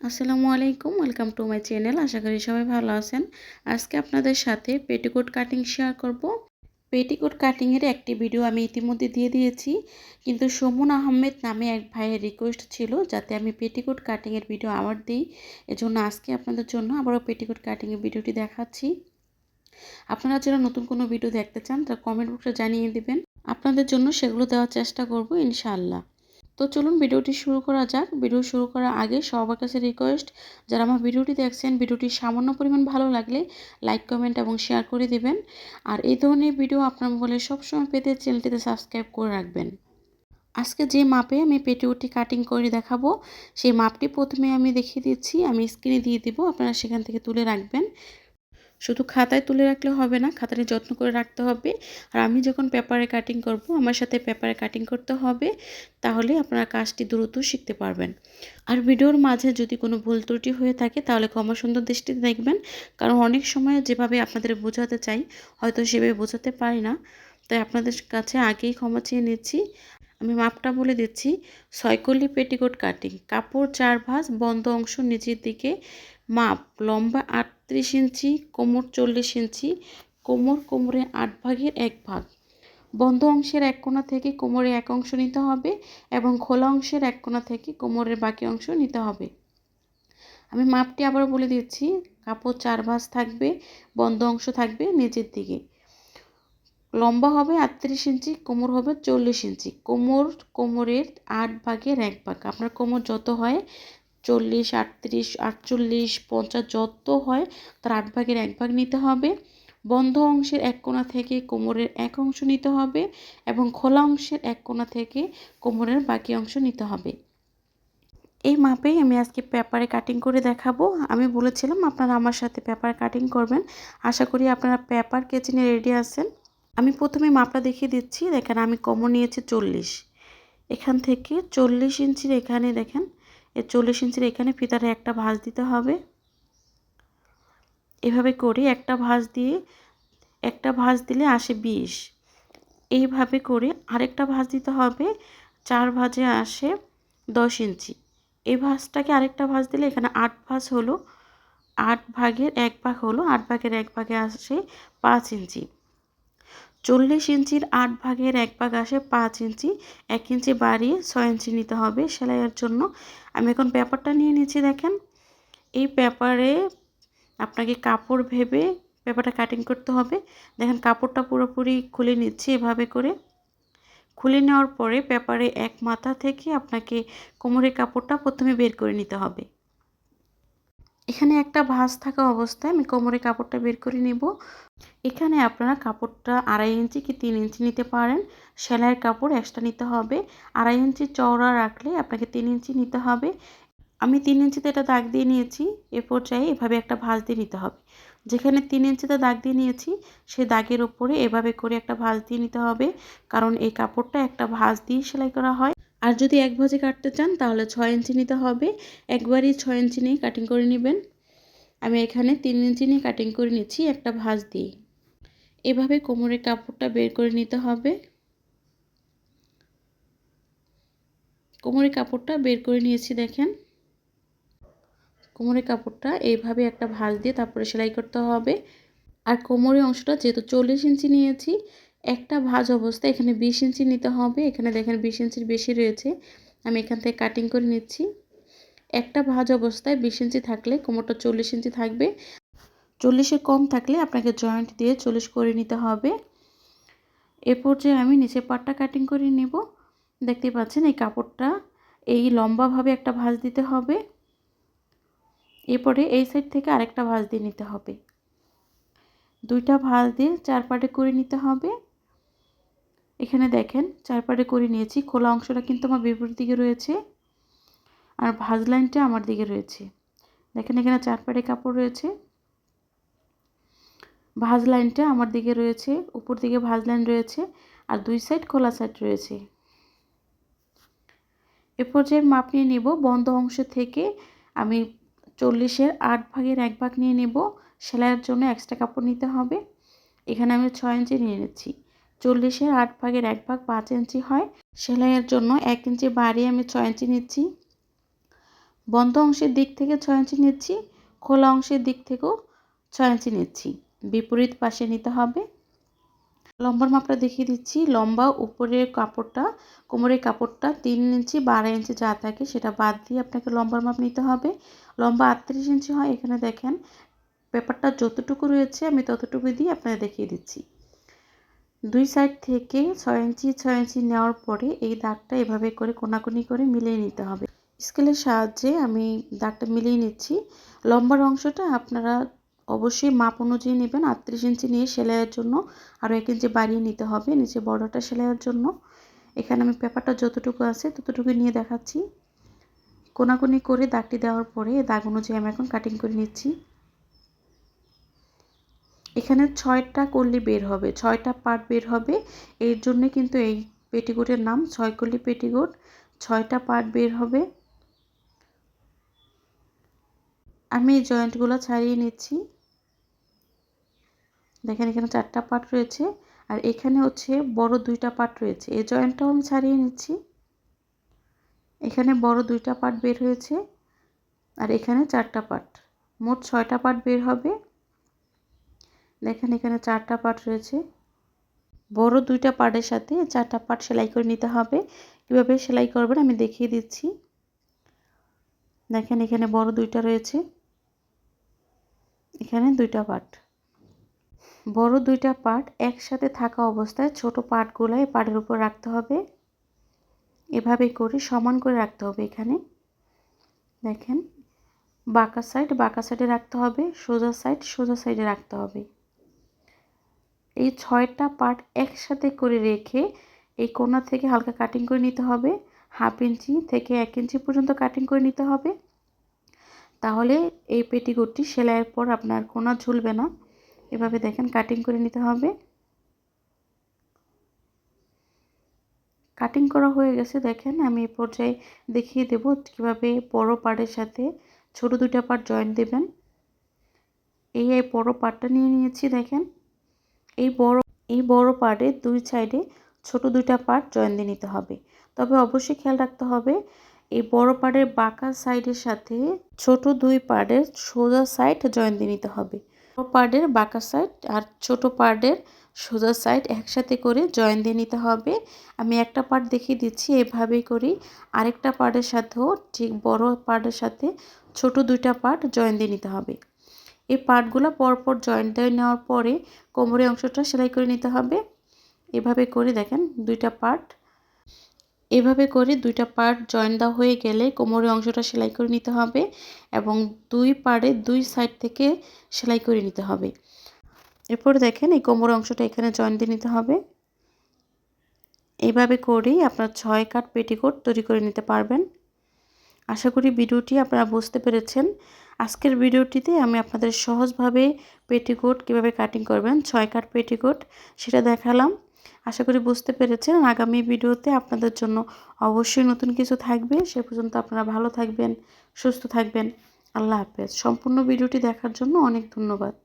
আসসালামু আলাইকুম welcome to my channel আশা করি সবাই ভালো আছেন। আজকে আপনাদের সাথে পেটিকোট কাটিং শেয়ার করব। পেটিকোট কাটিংয়ের একটি ভিডিও আমি ইতিমধ্যে দিয়ে দিয়েছি। কিন্তু সমুন আহমেদ নামে এক ভাইয়ের রিকোয়েস্ট ছিল যাতে আমি পেটিকোট কাটিংয়ের ভিডিও আবার দিই। এজন্য আজকে আপনাদের জন্য আবারও পেটিকোট কাটিংয়ের ভিডিওটি দেখাচ্ছি। আপনারা যারা নতুন কোনো ভিডিও দেখতে চান, তারা কমেন্ট বক্সে জানিয়ে দেবেন। আপনাদের জন্য সেগুলো দেওয়ার চেষ্টা করব ইনশাআল্লাহ। তো চলুন ভিডিওটি শুরু করা যাক। ভিডিও শুরু করার আগে সবার কাছে রিকোয়েস্ট যারা আমার ভিডিওটি দেখছেন, ভিডিওটি সামান্য পরিমাণ ভালো লাগলে লাইক কমেন্ট এবং শেয়ার করে দেবেন। আর এই ধরনের ভিডিও আপনার মোবাইলে সবসময় পেতে চ্যানেলটিতে সাবস্ক্রাইব করে রাখবেন। আজকে যে মাপে আমি পেটিউটি কাটিং করে দেখাবো, সেই মাপটি প্রথমে আমি দেখিয়ে দিচ্ছি। আমি স্ক্রিনে দিয়ে দিব, আপনারা সেখান থেকে তুলে রাখবেন। শুধু খাতায় তুলে রাখলে হবে না, খাতাটি যত্ন করে রাখতে হবে। আর আমি যখন পেপারে কাটিং করব, আমার সাথে পেপারে কাটিং করতে হবে, তাহলে আপনারা কাজটি দ্রুত শিখতে পারবেন। আর ভিডিওর মাঝে যদি কোনো ভুল ত্রুটি হয়ে থাকে, তাহলে ক্ষমা সুন্দর দৃষ্টিতে দেখবেন। কারণ অনেক সময় যেভাবে আপনাদের বোঝাতে চাই, হয়তো সেভাবে বোঝাতে পারি না। তাই আপনাদের কাছে আগেই ক্ষমা চেয়ে নিচ্ছি। আমি মাপটা বলে দিচ্ছি। ছয়কলি পেটিকোট কাটিং কাপড় চার ভাঁজ বন্ধ অংশ নিচের দিকে মাপ, লম্বা আটত্রিশ ইঞ্চি, কোমর চল্লিশ ইঞ্চি, কোমর কোমরে আট ভাগের এক ভাগ। বন্ধ অংশের এক কোণা থেকে কোমরে এক অংশ নিতে হবে এবং খোলা অংশের এক কোণা থেকে কোমরের বাকি অংশ নিতে হবে। আমি মাপটি আবার বলে দিচ্ছি, কাপড় চার ভাঁজ থাকবে, বন্ধ অংশ থাকবে নিচের দিকে। লম্বা হবে আটত্রিশ ইঞ্চি, কোমর হবে চল্লিশ ইঞ্চি। কোমর কোমরের আট ভাগের এক ভাগ। আপনার কোমর যত হয় চল্লিশ, আটত্রিশ, আটচল্লিশ, পঞ্চাশ যত হয় তার আট ভাগের এক ভাগ নিতে হবে। বন্ধ অংশের এক কোণা থেকে কোমরের এক অংশ নিতে হবে এবং খোলা অংশের এক কোণা থেকে কোমরের বাকি অংশ নিতে হবে। এই মাপেই আমি আজকে পেপারে কাটিং করে দেখাবো। আমি বলেছিলাম আপনারা আমার সাথে পেপার কাটিং করবেন। আশা করি আপনারা পেপার কেচিনে রেডি আছেন। আমি প্রথমে মাপটা দেখিয়ে দিচ্ছি। দেখেন আমি কোমর নিয়েছি চল্লিশ। এখান থেকে চল্লিশ ইঞ্চির এখানে দেখেন এর চল্লিশ ইঞ্চির এখানে ফিতারে একটা ভাঁজ দিতে হবে। এভাবে করে একটা ভাঁজ দিয়ে, একটা ভাঁজ দিলে আসে বিশ। এইভাবে করে আরেকটা ভাঁজ দিতে হবে, চার ভাঁজে আসে দশ ইঞ্চি। এই ভাঁজটাকে আরেকটা ভাঁজ দিলে এখানে আট ভাঁজ হলো, আট ভাগের এক ভাগ হলো, আট ভাগের এক ভাগে আসে পাঁচ ইঞ্চি। চল্লিশ ইঞ্চির আট ভাগের এক ভাগ আসে পাঁচ ইঞ্চি, এক ইঞ্চি বাড়িয়ে ছয় ইঞ্চি নিতে হবে সেলাইয়ের জন্য। আমি এখন পেপারটা নিয়ে নিচ্ছি, দেখেন। এই পেপারে আপনাকে কাপড় ভেবে পেপারটা কাটিং করতে হবে। দেখেন, কাপড়টা পুরোপুরি খুলে নিচ্ছি এভাবে করে। খুলে নেওয়ার পরে পেপারে এক মাথা থেকে আপনাকে কোমরের কাপড়টা প্রথমে বের করে নিতে হবে। এখানে একটা ভাঁজ থাকা অবস্থায় আমি কোমরে কাপড়টা বের করে নেব। এখানে আপনারা কাপড়টা আড়াই ইঞ্চি কি তিন ইঞ্চি নিতে পারেন। সেলাইয়ের কাপড় এক্সট্রা নিতে হবে। আড়াই ইঞ্চি চওড়া রাখলে আপনাকে তিন ইঞ্চি নিতে হবে। আমি তিন ইঞ্চিতে এটা দাগ দিয়ে নিয়েছি। এ পর্যায়ে এভাবে একটা ভাঁজ দিয়ে নিতে হবে। যেখানে তিন ইঞ্চিতে দাগ দিয়ে নিয়েছি, সে দাগের ওপরে এভাবে করে একটা ভাঁজ দিয়ে নিতে হবে। কারণ এই কাপড়টা একটা ভাঁজ দিয়ে সেলাই করা হয়। আর যদি এক ভাজে কাটতে চান, তাহলে ছয় ইঞ্চি নিতে হবে। একবারই ছয় ইঞ্চি নিয়ে কাটিং করে নেবেন। আমি এখানে তিন ইঞ্চি নিয়ে কাটিং করে নিচ্ছি একটা ভাঁজ দিয়ে। এভাবে কোমরের কাপড়টা বের করে নিতে হবে। কোমরের কাপড়টা বের করে নিয়েছি, দেখেন। কোমরের কাপড়টা এইভাবে একটা ভাঁজ দিয়ে তারপরে সেলাই করতে হবে। আর কোমরের অংশটা যেহেতু চল্লিশ ইঞ্চি নিয়েছি একটা ভাজ অবস্থা, এখানে বিশ ইঞ্চি নিতে হবে, এখানে দেখেন বিশ ইঞ্চির বেশি রয়েছে, আমি এখান থেকে কাটিং করে নিচ্ছি। একটা ভাজ অবস্থায় বিশ ইঞ্চি থাকলে কোমরটা চল্লিশ ইঞ্চি থাকবে চল্লিশের কম থাকলে আপনাকে জয়েন্ট দিয়ে চল্লিশ করে নিতে হবে। এরপর যে আমি নিচের পাটটা কাটিং করে নেব, দেখতে পাচ্ছেন এই কাপড়টা, এই লম্বাভাবে একটা ভাঁজ দিতে হবে। এরপরে এই সাইড থেকে আরেকটা ভাঁজ দিয়ে নিতে হবে। দুইটা ভাঁজ দিয়ে চার পাটে করে নিতে হবে। এখানে দেখেন চার পাটে করে নিয়েছি। খোলা অংশটা কিন্তু আমার বিপরীত দিকে রয়েছে আর ভাজ লাইনটা আমার দিকে রয়েছে। দেখেন এখানে চার পাটে কাপড় রয়েছে। ভাজ লাইনটা আমার দিকে রয়েছে, উপর দিকে ভাজ লাইন রয়েছে আর দুই সাইড খোলা সাইড রয়েছে। এ পর্যায়ে মাপ নিয়ে নেব, বন্ধ অংশ থেকে আমি চল্লিশের আট ভাগের এক ভাগ নিয়ে নেব। সেলাইয়ের জন্য এক্সট্রা কাপড় নিতে হবে। এখানে আমি ছয় ইঞ্চি নিয়ে নিচ্ছি। চল্লিশের আট ভাগের এক ভাগ পাঁচ ইঞ্চি হয়। সেলাইয়ের জন্য এক ইঞ্চি বাড়িয়ে আমি ছয় ইঞ্চি নিচ্ছি। বন্ধ অংশের দিক থেকে ছয় ইঞ্চি নিচ্ছি, খোলা অংশের দিক থেকেও ছয় ইঞ্চি নিচ্ছি। বিপরীত পাশে নিতে হবে। লম্বার মাপটা দেখিয়ে দিচ্ছি। লম্বা উপরের কাপড়টা, কোমরের কাপড়টা তিন ইঞ্চি বারো ইঞ্চি যা থাকে সেটা বাদ দিয়ে আপনাকে লম্বার মাপ নিতে হবে। লম্বা আটত্রিশ ইঞ্চি হয়। এখানে দেখেন, পেপারটা যতটুকু রয়েছে আমি ততটুকু দিয়ে আপনাকে দেখিয়ে দিচ্ছি। দুই সাইড থেকে ছয় ইঞ্চি ছয় ইঞ্চি নেওয়ার পরে এই দাগটা এভাবে করে কোনাকুনি করে মিলিয়ে নিতে হবে। স্কেলের সাহায্যে আমি দাগটা মিলিয়ে নিচ্ছি। লম্বার অংশটা আপনারা অবশ্যই মাপ অনুযায়ী নেবেন। আটত্রিশ ইঞ্চি নিয়ে সেলাইয়ের জন্য আরও এক ইঞ্চি বাড়িয়ে নিতে হবে নিচে বড়টা সেলাইয়ের জন্য। এখানে আমি পেপারটা যতটুকু আছে ততটুকু নিয়ে দেখাচ্ছি। কোনাকুনি করে দাগটি দেওয়ার পরে দাগ অনুযায়ী আমি এখন কাটিং করে নিচ্ছি। এখানে ছয়টা কল্লি বের হবে, ছয়টা পার্ট বের হবে। এর জন্য কিন্তু এই পেটিকোটের নাম ছয় কল্লি পেটিকোট ছয়টা পার্ট বের হবে। আমি এই জয়েন্টগুলো ছাড়িয়ে নিচ্ছি। দেখেন এখানে চারটা পার্ট রয়েছে আর এখানে হচ্ছে বড় দুইটা পার্ট রয়েছে। এই জয়েন্টটাও আমি ছাড়িয়ে নিচ্ছি। এখানে বড় দুইটা পার্ট বের হয়েছে আর এখানে চারটা পার্ট মোট ছয়টা পার্ট বের হবে। দেখেন এখানে চারটা পার্ট রয়েছে। বড় দুইটা পার্টের সাথে চারটা পার্ট সেলাই করে নিতে হবে। কীভাবে সেলাই করবেন আমি দেখিয়ে দিচ্ছি। দেখেন এখানে বড় দুইটা রয়েছে। এখানে দুইটা পার্ট বড় দুইটা পার্ট একসাথে থাকা অবস্থায় ছোট পার্টগুলো এই পার্টের উপর রাখতে হবে। এভাবে করে সমান করে রাখতে হবে এখানে। দেখেন বাঁকা সাইড বাঁকা সাইডে রাখতে হবে, সোজা সাইড সোজা সাইডে রাখতে হবে। এই ছয়টা পার্ট একসাথে করে রেখে এই কোনা থেকে হালকা কাটিং করে নিতে হবে। হাফ ইঞ্চি থেকে এক ইঞ্চি পর্যন্ত কাটিং করে নিতে হবে। তাহলে এই পেটিকোটটি সেলাইয়ের পর আপনার কোনা ঝুলবে না। এভাবে দেখেন কাটিং করে নিতে হবে। কাটিং করা হয়ে গেছে, দেখেন আমি এই পর্যায়ে দেখিয়ে দেব কীভাবে বড় পার্টের সাথে ছোট দুটা পার্ট জয়েন্ট দেবেন। এই বড় পার্টটা নিয়ে নিয়েছি, দেখেন। এই বড় এই বড় পার্টের দুই সাইডে ছোট দুইটা পার্ট জয়েন দিয়ে নিতে হবে। তবে অবশ্যই খেয়াল রাখতে হবে, এই বড় পার্টের বাঁকা সাইডের সাথে ছোট দুই পার্টের সোজা সাইড জয়েন দিয়ে নিতে হবে। বড় পার্টের বাঁকা সাইড আর ছোট পার্টের সোজা সাইড একসাথে করে জয়েন দিয়ে নিতে হবে। আমি একটা পার্ট দেখিয়ে দিচ্ছি, এভাবেই করি। আরেকটা পার্টের সাথেও ঠিক বড় পার্টের সাথে ছোট দুইটা পার্ট জয়েন দিয়ে নিতে হবে। এই পার্টগুলো পরপর জয়েন্ট দিয়ে নেওয়ার পরে কোমরের অংশটা সেলাই করে নিতে হবে। এভাবে করে দেখেন দুইটা পার্ট এভাবে করে দুইটা পার্ট জয়েন দেওয়া হয়ে গেলে কোমরের অংশটা সেলাই করে নিতে হবে এবং দুই পাড়ে দুই সাইড থেকে সেলাই করে নিতে হবে। এরপর দেখেন এই কোমরের অংশটা এখানে জয়েন দিয়ে নিতে হবে। এইভাবে করেই আপনার ছয় কাট পেটিকোট তৈরি করে নিতে পারবেন। আশা করি ভিডিওটি আপনারা বুঝতে পেরেছেন। আজকের ভিডিওটিতে আমি আপনাদের সহজভাবে পেটিকোট কীভাবে কাটিং করবেন, ছয় কাট পেটিকোট সেটা দেখালাম। আশা করি বুঝতে পেরেছেন। আগামী ভিডিওতে আপনাদের জন্য অবশ্যই নতুন কিছু থাকবে। সে পর্যন্ত আপনারা ভালো থাকবেন, সুস্থ থাকবেন। আল্লাহ হাফেজ। সম্পূর্ণ ভিডিওটি দেখার জন্য অনেক ধন্যবাদ।